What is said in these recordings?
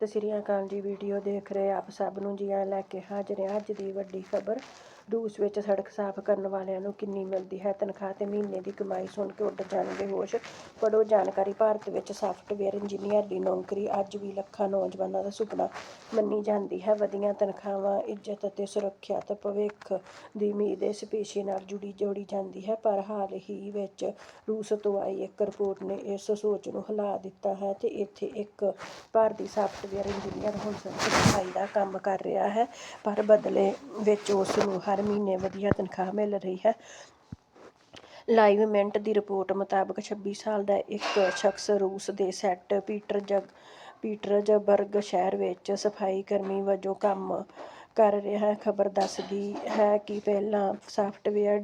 ਸਤਿ ਸ਼੍ਰੀ ਅਕਾਲ ਜੀ ਵੀਡੀਓ ਦੇਖ ਰਹੇ ਆਪ ਸਭ ਨੂੰ ਜੀ ਆਇਆਂ ਲੈ ਕੇ ਹਾਜ਼ਰ ਹਾਂ ਅੱਜ ਦੀ ਵੱਡੀ ਖਬਰ। ਰੂਸ ਵਿੱਚ ਸੜਕ ਸਾਫ਼ ਕਰਨ ਵਾਲਿਆਂ ਨੂੰ ਕਿੰਨੀ ਮਿਲਦੀ ਹੈ ਤਨਖਾਹ ਤੇ ਮਹੀਨੇ ਦੀ ਕਮਾਈ ਸੁਣ ਕੇ ਉੱਡ ਜਾਣਗੇ ਹੋਸ਼ ਪੜੋ ਜਾਣਕਾਰੀ, ਭਾਰਤ ਵਿੱਚ ਸਾਫਟਵੇਅਰ ਇੰਜੀਨੀਅਰ ਦੀ ਨੌਕਰੀ ਅੱਜ ਵੀ ਲੱਖਾਂ ਨੌਜਵਾਨਾਂ ਦਾ ਸੁਪਨਾ ਮੰਨੀ ਜਾਂਦੀ ਹੈ। ਵਧੀਆਂ ਤਨਖਾਹਾਂ, ਇੱਜ਼ਤ ਅਤੇ ਸੁਰੱਖਿਆ ਸੁਰੱਖਿਅਤ ਭਵਿੱਖ ਦੀ ਉਮੀਦ ਇਸ ਪੇਸ਼ੇ ਨਾਲ ਜੁੜੀ ਜੋੜੀ ਜਾਂਦੀ ਹੈ। ਪਰ ਹਾਲ ਹੀ ਵਿੱਚ ਰੂਸ ਤੋਂ ਆਈ ਇੱਕ ਰਿਪੋਰਟ ਨੇ ਇਸ ਸੋਚ ਨੂੰ ਹਿਲਾ ਦਿੱਤਾ ਹੈ ਤੇ ਇੱਥੇ ਇੱਕ ਭਾਰਤੀ ਸਾਫਟਵੇਅਰ ਇੰਜੀਨੀਅਰ ਹੁਣ ਸੜਕ ਦਾ ਕੰਮ ਕਰ ਰਿਹਾ ਹੈ, ਪਰ ਬਦਲੇ ਵਿੱਚ ਉਸ ਨੂੰ ਹਰ ਮਹੀਨੇ ਵਧੀਆ ਤਨਖਾਹ ਮਿਲ ਰਹੀ ਹੈ। ਲਾਈਵ ਮਿੰਟ ਦੀ ਰਿਪੋਰਟ ਮੁਤਾਬਕ 26 ਸਾਲ ਦਾ ਇੱਕ ਸ਼ਖਸ ਰੂਸ ਦੇ ਸੈਂਟ ਪੀਟਰਜਗ ਪੀਟਰਜ਼ਬਰਗ ਸ਼ਹਿਰ ਵਿੱਚ ਸਫ਼ਾਈ ਕਰਮੀ ਵਜੋਂ ਕੰਮ ਕਰ ਰਿਹਾ ਖਬਰ ਦੱਸਦੀ ਹੈ ਕਿ ਪਹਿਲਾਂ ਸਾਫਟਵੇਅਰ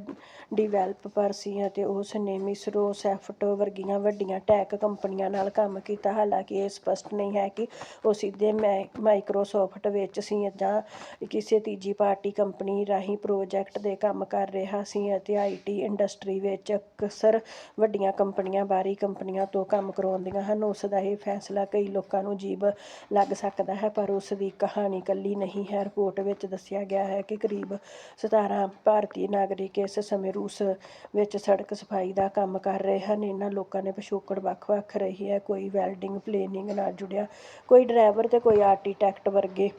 ਡਿਵੈਲਪਰ ਸੀ ਅਤੇ ਉਸ ਨੇ ਮਿਸਰੋ ਸੈਫਟ ਵਰਗੀਆਂ ਵੱਡੀਆਂ ਟੈਕ ਕੰਪਨੀਆਂ ਨਾਲ ਕੰਮ ਕੀਤਾ। ਹਾਲਾਂਕਿ ਇਹ ਸਪਸ਼ਟ ਨਹੀਂ ਹੈ ਕਿ ਉਹ ਸਿੱਧੇ ਮਾਈ- ਮਾਈਕਰੋਸਾਫਟ ਵਿੱਚ ਸੀ ਜਾਂ ਕਿਸੇ ਤੀਜੀ ਪਾਰਟੀ ਕੰਪਨੀ ਰਾਹੀਂ ਪ੍ਰੋਜੈਕਟ ਦੇ ਕੰਮ ਕਰ ਰਿਹਾ ਸੀ ਅਤੇ ਆਈਟੀ ਇੰਡਸਟਰੀ ਵਿੱਚ ਅਕਸਰ ਵੱਡੀਆਂ ਕੰਪਨੀਆਂ ਬਾਹਰੀ ਕੰਪਨੀਆਂ ਤੋਂ ਕੰਮ ਕਰਵਾਉਂਦੀਆਂ ਹਨ। ਉਸ ਦਾ ਇਹ ਫੈਸਲਾ ਕਈ ਲੋਕਾਂ ਨੂੰ ਜੀਬ ਲੱਗ ਸਕਦਾ ਹੈ, ਪਰ ਉਸ ਦੀ ਕਹਾਣੀ ਇਕੱਲੀ ਨਹੀਂ ਹੈ। ਰਿਪੋਰਟ ਵਿੱਚ ਦੱਸਿਆ ਗਿਆ ਹੈ ਕਿ ਕਰੀਬ 17 ਭਾਰਤੀ ਨਾਗਰਿਕ ਇਸ ਸਮੇਂ ਰੂਸ ਵਿੱਚ ਸੜਕ ਸਫ਼ਾਈ ਦਾ ਕੰਮ ਕਰ ਰਹੇ ਹਨ। ਇਹਨਾਂ ਲੋਕਾਂ ਨੇ ਪਿਛੋਕੜ ਵੱਖ-ਵੱਖ ਰਹੀ ਹੈ। ਕੋਈ ਵੈਲਡਿੰਗ, ਪਲੇਨਿੰਗ ਨਾਲ ਜੁੜਿਆ, ਕੋਈ ਡਰਾਈਵਰ ਤੇ ਕੋਈ ਆਰਕੀਟੈਕਟ ਵਰਗੇ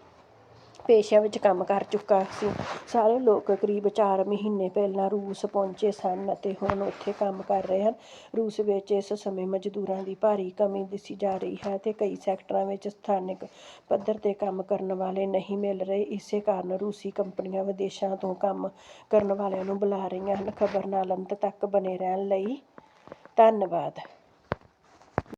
ਪੇਸ਼ਿਆਂ ਵਿੱਚ ਕੰਮ ਕਰ ਚੁੱਕਾ ਸੀ। ਸਾਰੇ ਲੋਕ ਕਰੀਬ 4 ਮਹੀਨੇ ਪਹਿਲਾਂ ਰੂਸ ਪਹੁੰਚੇ ਸਨ ਅਤੇ ਹੁਣ ਉੱਥੇ ਕੰਮ ਕਰ ਰਹੇ ਹਨ। ਰੂਸ ਵਿੱਚ ਇਸ ਸਮੇਂ ਮਜ਼ਦੂਰਾਂ ਦੀ ਭਾਰੀ ਕਮੀ ਦਿਸੀ ਜਾ ਰਹੀ ਹੈ ਅਤੇ ਕਈ ਸੈਕਟਰਾਂ ਵਿੱਚ ਸਥਾਨਕ ਪੱਧਰ ਤੇ ਕੰਮ ਕਰਨ ਵਾਲੇ ਨਹੀਂ ਮਿਲ ਰਹੇ। ਇਸੇ ਕਾਰਨ ਰੂਸੀ ਕੰਪਨੀਆਂ ਵਿਦੇਸ਼ਾਂ ਤੋਂ ਕੰਮ ਕਰਨ ਵਾਲਿਆਂ ਨੂੰ ਬੁਲਾ ਰਹੀਆਂ ਹਨ। ਖਬਰ ਨਾਲ ਅੰਤ ਤੱਕ ਬਣੇ ਰਹਿਣ ਲਈ ਧੰਨਵਾਦ।